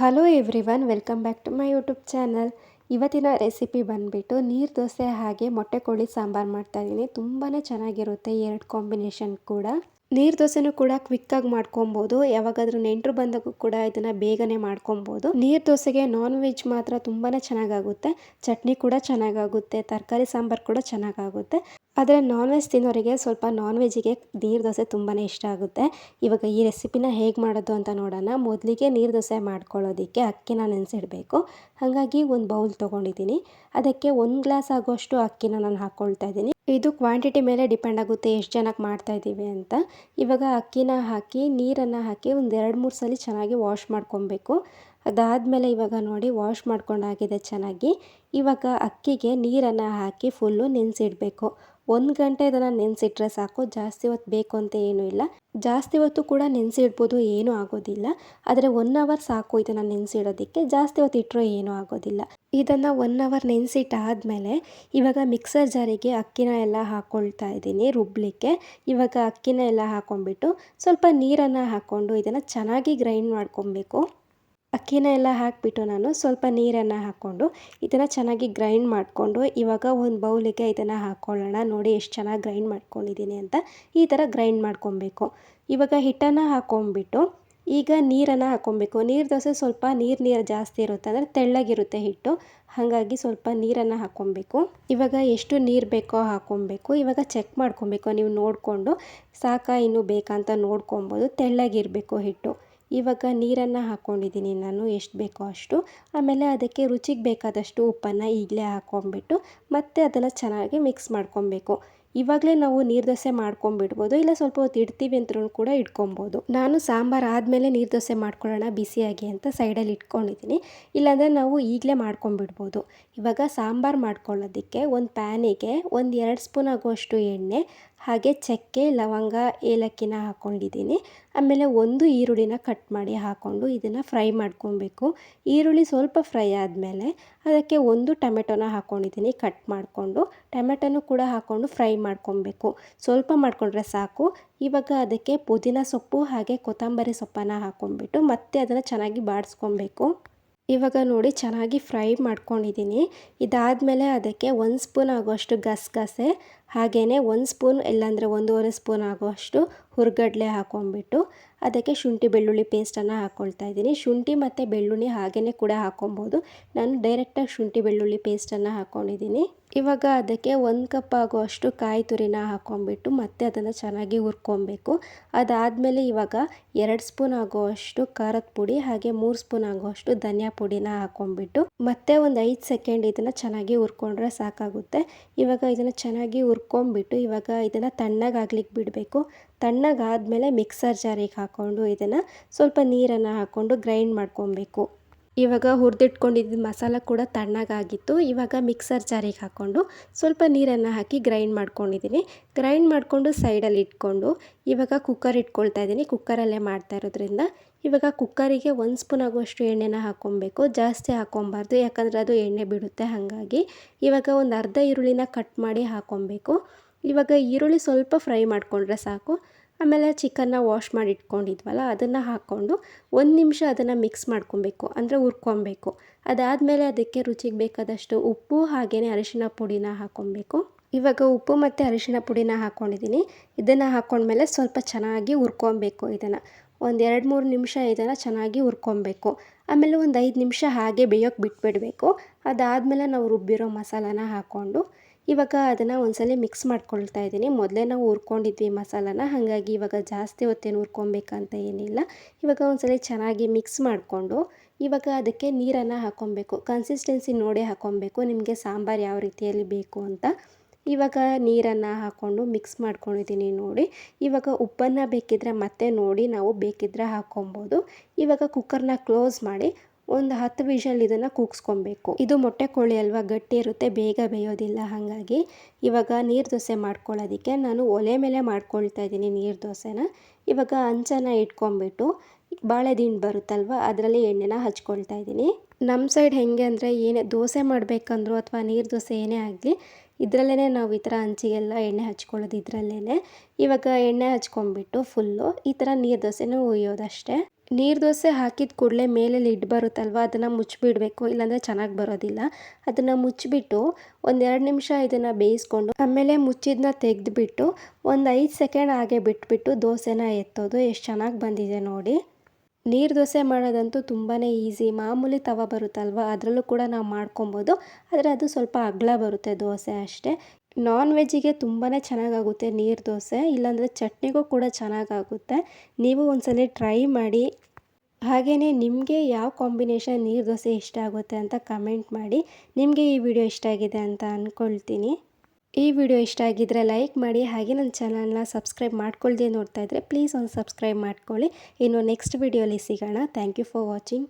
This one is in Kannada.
Hello everyone welcome back to my YouTube channel ಇವತ್ತಿನ ರೆಸಿಪಿ ಬಂದುಬಿಟ್ಟು ನೀರು ದೋಸೆ ಹಾಗೆ ಮೊಟ್ಟೆ ಕೋಳಿ ಸಾಂಬಾರು ಮಾಡ್ತಾಯಿದ್ದೀನಿ ತುಂಬಾ ಚೆನ್ನಾಗಿರುತ್ತೆ ಎರಡು ಕಾಂಬಿನೇಷನ್ ಕೂಡ. ನೀರು ದೋಸೆನೂ ಕೂಡ ಕ್ವಿಕ್ಕಾಗಿ ಮಾಡ್ಕೊಬೋದು. ಯಾವಾಗಾದ್ರೂ ನೆಂಟರು ಬಂದಾಗೂ ಕೂಡ ಇದನ್ನು ಬೇಗನೆ ಮಾಡ್ಕೊಬೋದು. ನೀರು ದೋಸೆಗೆ ನಾನ್ ವೆಜ್ ಮಾತ್ರ ತುಂಬಾ ಚೆನ್ನಾಗಾಗುತ್ತೆ. ಚಟ್ನಿ ಕೂಡ ಚೆನ್ನಾಗಾಗುತ್ತೆ. ತರಕಾರಿ ಸಾಂಬಾರು ಕೂಡ ಚೆನ್ನಾಗಾಗುತ್ತೆ. ಆದರೆ ನಾನ್ ವೆಜ್ ತಿನ್ನೋರಿಗೆ ಸ್ವಲ್ಪ ನಾನ್ ವೆಜ್ಜಿಗೆ ನೀರು ದೋಸೆ ತುಂಬಾ ಇಷ್ಟ ಆಗುತ್ತೆ. ಇವಾಗ ಈ ರೆಸಿಪಿನ ಹೇಗೆ ಮಾಡೋದು ಅಂತ ನೋಡೋಣ. ಮೊದಲಿಗೆ ನೀರು ದೋಸೆ ಮಾಡ್ಕೊಳ್ಳೋದಕ್ಕೆ ಅಕ್ಕಿನ ನೆನೆಸಿಡಬೇಕು. ಹಾಗಾಗಿ ಒಂದು ಬೌಲ್ ತೊಗೊಂಡಿದ್ದೀನಿ. ಅದಕ್ಕೆ ಒಂದು ಗ್ಲಾಸ್ ಆಗೋಷ್ಟು ಅಕ್ಕಿನ ನಾನು ಹಾಕ್ಕೊಳ್ತಾ ಇದ್ದೀನಿ. ಇದು ಕ್ವಾಂಟಿಟಿ ಮೇಲೆ ಡಿಪೆಂಡ್ ಆಗುತ್ತೆ ಎಷ್ಟು ಜನಕ್ಕೆ ಮಾಡ್ತಾ ಇದ್ದೀವಿ ಅಂತ. ಇವಾಗ ಅಕ್ಕಿನ ಹಾಕಿ, ನೀರನ್ನು ಹಾಕಿ ಒಂದು ಎರಡು ಮೂರು ಸಲ ಚೆನ್ನಾಗಿ ವಾಶ್ ಮಾಡ್ಕೊಬೇಕು ಅದಾದಮೇಲೆ ಇವಾಗ ನೋಡಿ ವಾಶ್ ಮಾಡ್ಕೊಂಡಾಗಿದೆ ಚೆನ್ನಾಗಿ. ಇವಾಗ ಅಕ್ಕಿಗೆ ನೀರನ್ನು ಹಾಕಿ ಫುಲ್ಲು ನೆನೆಸಿಡಬೇಕು. ಒಂದು ಗಂಟೆ ಇದನ್ನು ನೆನೆಸಿಟ್ರೆ ಸಾಕು. ಜಾಸ್ತಿ ಹೊತ್ತು ಬೇಕು ಅಂತ ಏನೂ ಇಲ್ಲ. ಜಾಸ್ತಿ ಹೊತ್ತು ಕೂಡ ನೆನೆಸಿಡ್ಬೋದು ಏನೂ ಆಗೋದಿಲ್ಲ. ಆದರೆ ಒನ್ ಅವರ್ ಸಾಕು ಇದನ್ನು ನೆನೆಸಿಡೋದಕ್ಕೆ. ಜಾಸ್ತಿ ಹೊತ್ತು ಇಟ್ಟರೂ ಏನೂ ಆಗೋದಿಲ್ಲ. ಇದನ್ನು ಒನ್ ಅವರ್ ನೆನೆಸಿಟ್ಟಾದಮೇಲೆ ಇವಾಗ ಮಿಕ್ಸರ್ ಜಾರಿಗೆ ಅಕ್ಕಿನ ಎಲ್ಲ ಹಾಕ್ಕೊಳ್ತಾ ಇದ್ದೀನಿ ರುಬ್ಲಿಕ್ಕೆ. ಇವಾಗ ಅಕ್ಕಿನ ಎಲ್ಲ ಹಾಕ್ಕೊಂಡ್ಬಿಟ್ಟು ಸ್ವಲ್ಪ ನೀರನ್ನು ಹಾಕ್ಕೊಂಡು ಇದನ್ನು ಚೆನ್ನಾಗಿ ಗ್ರೈಂಡ್ ಮಾಡ್ಕೊಬೇಕು. ಅಕ್ಕಿನ ಎಲ್ಲ ಹಾಕಿಬಿಟ್ಟು ನಾನು ಸ್ವಲ್ಪ ನೀರನ್ನು ಹಾಕ್ಕೊಂಡು ಇದನ್ನು ಚೆನ್ನಾಗಿ ಗ್ರೈಂಡ್ ಮಾಡಿಕೊಂಡು ಇವಾಗ ಒಂದು ಬೌಲಿಗೆ ಇದನ್ನು ಹಾಕ್ಕೊಳ್ಳೋಣ ನೋಡಿ ಎಷ್ಟು ಚೆನ್ನಾಗಿ ಗ್ರೈಂಡ್ ಮಾಡ್ಕೊಂಡಿದ್ದೀನಿ ಅಂತ ಈ ಥರ ಗ್ರೈಂಡ್ ಮಾಡ್ಕೊಬೇಕು. ಇವಾಗ ಹಿಟ್ಟನ್ನು ಹಾಕ್ಕೊಂಬಿಟ್ಟು ಈಗ ನೀರನ್ನು ಹಾಕ್ಕೊಬೇಕು ನೀರು ದೋಸೆ ಸ್ವಲ್ಪ ನೀರು ನೀರು ಜಾಸ್ತಿ ಇರುತ್ತೆ ಅಂದರೆ ತೆಳ್ಳಗಿರುತ್ತೆ ಹಿಟ್ಟು. ಹಾಗಾಗಿ ಸ್ವಲ್ಪ ನೀರನ್ನು ಹಾಕ್ಕೊಬೇಕು ಇವಾಗ ಎಷ್ಟು ನೀರು ಬೇಕೋ ಹಾಕ್ಕೊಬೇಕು ಇವಾಗ ಚೆಕ್ ಮಾಡ್ಕೊಬೇಕು. ನೀವು ನೋಡಿಕೊಂಡು ಸಾಕ ಇನ್ನೂ ಬೇಕಾ ಅಂತ ನೋಡ್ಕೊಬೋದು. ತೆಳ್ಳಗಿರಬೇಕು ಹಿಟ್ಟು. ಇವಾಗ ನೀರನ್ನು ಹಾಕ್ಕೊಂಡಿದ್ದೀನಿ ನಾನು ಎಷ್ಟು ಬೇಕೋ ಅಷ್ಟು. ಆಮೇಲೆ ಅದಕ್ಕೆ ರುಚಿಗೆ ಬೇಕಾದಷ್ಟು ಉಪ್ಪನ್ನು ಈಗಲೇ ಹಾಕ್ಕೊಂಬಿಟ್ಟು ಮತ್ತೆ ಅದನ್ನು ಚೆನ್ನಾಗಿ ಮಿಕ್ಸ್ ಮಾಡ್ಕೊಬೇಕು. ಇವಾಗಲೇ ನಾವು ನೀರು ದೋಸೆ ಮಾಡ್ಕೊಂಬಿಡ್ಬೋದು ಇಲ್ಲ ಸ್ವಲ್ಪ ಹೊತ್ತು ಇಡ್ತೀವಿ ಅಂತಲೂ ಕೂಡ ಇಟ್ಕೊಬೋದು. ನಾನು ಸಾಂಬಾರು ಆದಮೇಲೆ ನೀರು ದೋಸೆ ಮಾಡ್ಕೊಳ್ಳೋಣ, ಬಿಸಿಯಾಗಿ ಅಂತ ಸೈಡಲ್ಲಿ ಇಟ್ಕೊಂಡಿದ್ದೀನಿ. ಇಲ್ಲಾಂದರೆ ನಾವು ಈಗಲೇ ಮಾಡ್ಕೊಂಬಿಡ್ಬೋದು ಇವಾಗ ಸಾಂಬಾರು ಮಾಡ್ಕೊಳ್ಳೋದಕ್ಕೆ ಒಂದು ಪ್ಯಾನಿಗೆ ಒಂದು ಎರಡು ಸ್ಪೂನ್ ಆಗುವಷ್ಟು ಎಣ್ಣೆ ಹಾಗೆ ಚಕ್ಕೆ, ಲವಂಗ, ಏಲಕ್ಕಿನ ಹಾಕ್ಕೊಂಡಿದ್ದೀನಿ ಆಮೇಲೆ ಒಂದು ಈರುಳ್ಳಿನ ಕಟ್ ಮಾಡಿ ಹಾಕ್ಕೊಂಡು ಇದನ್ನು ಫ್ರೈ ಮಾಡ್ಕೊಬೇಕು. ಈರುಳ್ಳಿ ಸ್ವಲ್ಪ ಫ್ರೈ ಆದಮೇಲೆ ಅದಕ್ಕೆ ಒಂದು ಟೊಮೆಟೊನ ಹಾಕ್ಕೊಂಡಿದ್ದೀನಿ ಕಟ್ ಮಾಡಿಕೊಂಡು. ಟೊಮೆಟೊನೂ ಕೂಡ ಹಾಕ್ಕೊಂಡು ಫ್ರೈ ಮಾಡ್ಕೊಬೇಕು. ಸ್ವಲ್ಪ ಮಾಡಿಕೊಂಡ್ರೆ ಸಾಕು. ಇವಾಗ ಅದಕ್ಕೆ ಪುದೀನ ಸೊಪ್ಪು ಹಾಗೆ ಕೊತ್ತಂಬರಿ ಸೊಪ್ಪನ್ನು ಹಾಕ್ಕೊಂಬಿಟ್ಟು ಮತ್ತೆ ಅದನ್ನು ಚೆನ್ನಾಗಿ ಬಾಡಿಸ್ಕೊಬೇಕು. ಇವಾಗ ನೋಡಿ ಚೆನ್ನಾಗಿ ಫ್ರೈ ಮಾಡ್ಕೊಂಡಿದ್ದೀನಿ. ಇದಾದಮೇಲೆ ಅದಕ್ಕೆ ಒಂದು ಸ್ಪೂನ್ ಆಗೋಷ್ಟು ಗಸಗಸೆ, ಹಾಗೆಯೇ ಒಂದು ಸ್ಪೂನ್ ಇಲ್ಲಾಂದರೆ ಒಂದೂವರೆ ಸ್ಪೂನ್ ಆಗುವಷ್ಟು ಹುರ್ಗಡ್ಲೆ ಹಾಕ್ಕೊಂಬಿಟ್ಟು ಅದಕ್ಕೆ ಶುಂಠಿ, ಬೆಳ್ಳುಳ್ಳಿ ಪೇಸ್ಟನ್ನು ಹಾಕ್ಕೊಳ್ತಾ ಇದ್ದೀನಿ. ಶುಂಠಿ ಮತ್ತು ಬೆಳ್ಳುಳ್ಳಿ ಹಾಗೆಯೇ ಕೂಡ ಹಾಕ್ಕೊಬೋದು ನಾನು ಡೈರೆಕ್ಟಾಗಿ ಶುಂಠಿ, ಬೆಳ್ಳುಳ್ಳಿ ಪೇಸ್ಟನ್ನು ಹಾಕ್ಕೊಂಡಿದ್ದೀನಿ ಇವಾಗ ಅದಕ್ಕೆ ಒಂದು ಕಪ್ ಆಗುವಷ್ಟು ಕಾಯಿ ತುರಿನ ಹಾಕ್ಕೊಂಬಿಟ್ಟು ಮತ್ತೆ ಅದನ್ನು ಚೆನ್ನಾಗಿ ಹುರ್ಕೊಬೇಕು ಅದಾದಮೇಲೆ ಇವಾಗ ಎರಡು ಸ್ಪೂನ್ ಆಗುವಷ್ಟು ಖಾರದ ಪುಡಿ, ಹಾಗೆ ಮೂರು ಸ್ಪೂನ್ ಆಗುವಷ್ಟು ಧನಿಯಾ ಪುಡಿನ ಹಾಕ್ಕೊಂಬಿಟ್ಟು ಮತ್ತೆ ಒಂದು ಐದು ಸೆಕೆಂಡ್ ಇದನ್ನು ಚೆನ್ನಾಗಿ ಹುರ್ಕೊಂಡ್ರೆ ಸಾಕಾಗುತ್ತೆ. ಇವಾಗ ಇದನ್ನು ಚೆನ್ನಾಗಿ ಹುರ್ಕೊಂಬಿಟ್ಟು ಇವಾಗ ಇದನ್ನು ತಣ್ಣಗಾಗ್ಲಿಕ್ಕೆ ಬಿಡಬೇಕು. ತಣ್ಣಗಾದಮೇಲೆ ಮಿಕ್ಸರ್ ಜಾರಿಗೆ ಹಾಕ್ಕೊಂಡು ಇದನ್ನು ಸ್ವಲ್ಪ ನೀರನ್ನು ಹಾಕ್ಕೊಂಡು ಗ್ರೈಂಡ್ ಮಾಡ್ಕೊಬೇಕು. ಇವಾಗ ಹುರಿದಿಟ್ಕೊಂಡಿದ್ದ ಮಸಾಲ ಕೂಡ ತಣ್ಣಗಾಗಿತ್ತು. ಇವಾಗ ಮಿಕ್ಸರ್ ಜಾರಿಗೆ ಹಾಕ್ಕೊಂಡು ಸ್ವಲ್ಪ ನೀರನ್ನು ಹಾಕಿ ಗ್ರೈಂಡ್ ಮಾಡ್ಕೊಂಡಿದ್ದೀನಿ. ಗ್ರೈಂಡ್ ಮಾಡಿಕೊಂಡು ಸೈಡಲ್ಲಿ ಇಟ್ಕೊಂಡು ಇವಾಗ ಕುಕ್ಕರ್ ಇಟ್ಕೊಳ್ತಾ ಇದ್ದೀನಿ. ಕುಕ್ಕರಲ್ಲೇ ಮಾಡ್ತಾ ಇರೋದ್ರಿಂದ ಇವಾಗ ಕುಕ್ಕರಿಗೆ ಒಂದು ಸ್ಪೂನ್ ಆಗುವಷ್ಟು ಎಣ್ಣೆನ ಹಾಕ್ಕೊಬೇಕು. ಜಾಸ್ತಿ ಹಾಕ್ಕೊಬಾರ್ದು. ಯಾಕಂದರೆ ಅದು ಎಣ್ಣೆ ಬಿಡುತ್ತೆ. ಹಾಗಾಗಿ ಇವಾಗ ಒಂದು ಅರ್ಧ ಈರುಳ್ಳಿನ ಕಟ್ ಮಾಡಿ ಹಾಕ್ಕೊಬೇಕು. ಇವಾಗ ಈರುಳ್ಳಿ ಸ್ವಲ್ಪ ಫ್ರೈ ಮಾಡಿಕೊಂಡ್ರೆ ಸಾಕು. ಆಮೇಲೆ ಚಿಕನ್ನ ವಾಶ್ ಮಾಡಿ ಇಟ್ಕೊಂಡಿದ್ವಲ್ಲ ಅದನ್ನು ಹಾಕ್ಕೊಂಡು ಒಂದು ನಿಮಿಷ ಅದನ್ನು ಮಿಕ್ಸ್ ಮಾಡ್ಕೊಬೇಕು, ಅಂದರೆ ಹುರ್ಕೊಬೇಕು. ಅದಾದಮೇಲೆ ಅದಕ್ಕೆ ರುಚಿಗೆ ಬೇಕಾದಷ್ಟು ಉಪ್ಪು ಹಾಗೆಯೇ ಅರಿಶಿನ ಪುಡಿನ ಹಾಕ್ಕೊಬೇಕು. ಇವಾಗ ಉಪ್ಪು ಮತ್ತು ಅರಿಶಿನ ಪುಡಿನ ಹಾಕ್ಕೊಂಡಿದ್ದೀನಿ ಇದನ್ನು ಹಾಕ್ಕೊಂಡ್ಮೇಲೆ ಸ್ವಲ್ಪ ಚೆನ್ನಾಗಿ ಹುರ್ಕೊಬೇಕು ಇದನ್ನು. ಒಂದು ಎರಡು ಮೂರು ನಿಮಿಷ ಇದನ್ನು ಚೆನ್ನಾಗಿ ಹುರ್ಕೊಬೇಕು. ಆಮೇಲೆ ಒಂದು ಐದು ನಿಮಿಷ ಹಾಗೆ ಬೇಯೋಕ್ಕೆ ಬಿಟ್ಬಿಡಬೇಕು. ಅದಾದಮೇಲೆ ನಾವು ರುಬ್ಬಿರೋ ಮಸಾಲಾನ ಹಾಕ್ಕೊಂಡು ಇವಾಗ ಅದನ್ನು ಒಂದ್ಸಲ ಮಿಕ್ಸ್ ಮಾಡ್ಕೊಳ್ತಾ ಇದ್ದೀನಿ. ಮೊದಲೇ ನಾವು ಹುರ್ಕೊಂಡಿದ್ವಿ ಮಸಾಲಾನ, ಹಾಗಾಗಿ ಇವಾಗ ಜಾಸ್ತಿ ಹೊತ್ತೇನು ಹುರ್ಕೊಬೇಕಂತ ಏನಿಲ್ಲ. ಇವಾಗ ಒಂದ್ಸಲ ಚೆನ್ನಾಗಿ ಮಿಕ್ಸ್ ಮಾಡಿಕೊಂಡು ಇವಾಗ ಅದಕ್ಕೆ ನೀರನ್ನು ಹಾಕ್ಕೊಬೇಕು ಕನ್ಸಿಸ್ಟೆನ್ಸಿ ನೋಡಿ ಹಾಕ್ಕೊಬೇಕು ನಿಮಗೆ ಸಾಂಬಾರು ಯಾವ ರೀತಿಯಲ್ಲಿ ಬೇಕು ಅಂತ. ಇವಾಗ ನೀರನ್ನು ಹಾಕ್ಕೊಂಡು ಮಿಕ್ಸ್ ಮಾಡ್ಕೊಂಡಿದ್ದೀನಿ ನೋಡಿ. ಇವಾಗ ಉಪ್ಪನ್ನು ಬೇಕಿದ್ರೆ ಮತ್ತೆ ನೋಡಿ ನಾವು ಬೇಕಿದ್ರೆ ಹಾಕ್ಕೊಬೋದು ಇವಾಗ ಕುಕ್ಕರ್ನ ಕ್ಲೋಸ್ ಮಾಡಿ ಒಂದು ಹತ್ತು ವಿಷಲ್ ಇದನ್ನು ಕೂಗಿಸ್ಕೊಬೇಕು. ಇದು ಮೊಟ್ಟೆ ಕೋಳಿ ಅಲ್ವಾ, ಗಟ್ಟಿ ಇರುತ್ತೆ, ಬೇಗ ಬೇಯೋದಿಲ್ಲ. ಹಾಗಾಗಿ ಇವಾಗ ನೀರು ದೋಸೆ ಮಾಡ್ಕೊಳ್ಳೋದಕ್ಕೆ ನಾನು ಒಲೆ ಮೇಲೆ ಮಾಡ್ಕೊಳ್ತಾ ಇದ್ದೀನಿ ನೀರು ದೋಸೆನ. ಇವಾಗ ಹಂಚನ ಇಟ್ಕೊಂಬಿಟ್ಟು ಬಾಳೆ ದಿಂಡು ಬರುತ್ತಲ್ವ, ಅದರಲ್ಲಿ ಎಣ್ಣೆನ ಹಚ್ಕೊಳ್ತಾ ಇದ್ದೀನಿ. ನಮ್ಮ ಸೈಡ್ ಹೆಂಗೆ ಅಂದರೆ ಏನೇ ದೋಸೆ ಮಾಡಬೇಕಂದ್ರು ಅಥವಾ ನೀರು ದೋಸೆ ಏನೇ ಆಗಲಿ ಇದರಲ್ಲೇ ನಾವು ಈ ಥರ ಹಂಚಿಗೆಲ್ಲ ಎಣ್ಣೆ ಹಚ್ಕೊಳ್ಳೋದು ಇದರಲ್ಲೇ ಇವಾಗ ಎಣ್ಣೆ ಹಚ್ಕೊಂಡ್ಬಿಟ್ಟು ಫುಲ್ಲು ಈ ಥರ ನೀರು ದೋಸೆನೂ ಹುಯ್ಯೋದಷ್ಟೇ. ನೀರು ದೋಸೆ ಹಾಕಿದ ಕೂಡಲೇ ಮೇಲೆ ಲಿಡ್ ಬರುತ್ತಲ್ವ? ಅದನ್ನು ಮುಚ್ಚಿಬಿಡಬೇಕು ಇಲ್ಲಾಂದರೆ ಚೆನ್ನಾಗಿ ಬರೋದಿಲ್ಲ. ಅದನ್ನು ಮುಚ್ಚಿಬಿಟ್ಟು ಒಂದೆರಡು ನಿಮಿಷ ಇದನ್ನು ಬೇಯಿಸ್ಕೊಂಡು ಆಮೇಲೆ ಮುಚ್ಚಿದ್ನ ತೆಗೆದುಬಿಟ್ಟು ಒಂದು ಐದು ಸೆಕೆಂಡ್ ಹಾಗೆ ಬಿಟ್ಬಿಟ್ಟು ದೋಸೆನ ಎತ್ತೋದು. ಎಷ್ಟು ಚೆನ್ನಾಗಿ ಬಂದಿದೆ ನೋಡಿ. ನೀರು ದೋಸೆ ಮಾಡೋದಂತೂ ತುಂಬಾ ಈಸಿ. ಮಾಮೂಲಿ ತವ ಬರುತ್ತಲ್ವ? ಅದರಲ್ಲೂ ಕೂಡ ನಾವು ಮಾಡ್ಕೊಬೋದು. ಆದರೆ ಅದು ಸ್ವಲ್ಪ ಅಗಲ ಬರುತ್ತೆ ದೋಸೆ ಅಷ್ಟೇ. ನಾನ್ ವೆಜ್ಜಿಗೆ ತುಂಬಾ ಚೆನ್ನಾಗಾಗುತ್ತೆ ನೀರು ದೋಸೆ, ಇಲ್ಲಾಂದರೆ ಚಟ್ನಿಗೂ ಕೂಡ ಚೆನ್ನಾಗಾಗುತ್ತೆ. ನೀವು ಒಂದ್ಸಲ ಟ್ರೈ ಮಾಡಿ. ಹಾಗೇ ನಿಮಗೆ ಯಾವ ಕಾಂಬಿನೇಷನ್ ನೀರು ದೋಸೆ ಇಷ್ಟ ಆಗುತ್ತೆ ಅಂತ ಕಮೆಂಟ್ ಮಾಡಿ. ನಿಮಗೆ ಈ ವಿಡಿಯೋ ಇಷ್ಟ ಆಗಿದೆ ಅಂತ ಅಂದ್ಕೊಳ್ತೀನಿ ಈ ವಿಡಿಯೋ ಇಷ್ಟ ಆಗಿದ್ದರೆ ಲೈಕ್ ಮಾಡಿ. ಹಾಗೆ ನನ್ನ ಚಾನಲ್ನ ಸಬ್ಸ್ಕ್ರೈಬ್ ಮಾಡ್ಕೊಳ್ದೆ ನೋಡ್ತಾ ಇದ್ದರೆ ಪ್ಲೀಸ್ ಒಂದು ಸಬ್ಸ್ಕ್ರೈಬ್ ಮಾಡ್ಕೊಳ್ಳಿ. ಇನ್ನು ನೆಕ್ಸ್ಟ್ ವಿಡಿಯೋಲಿ ಸಿಗೋಣ. Thank you for watching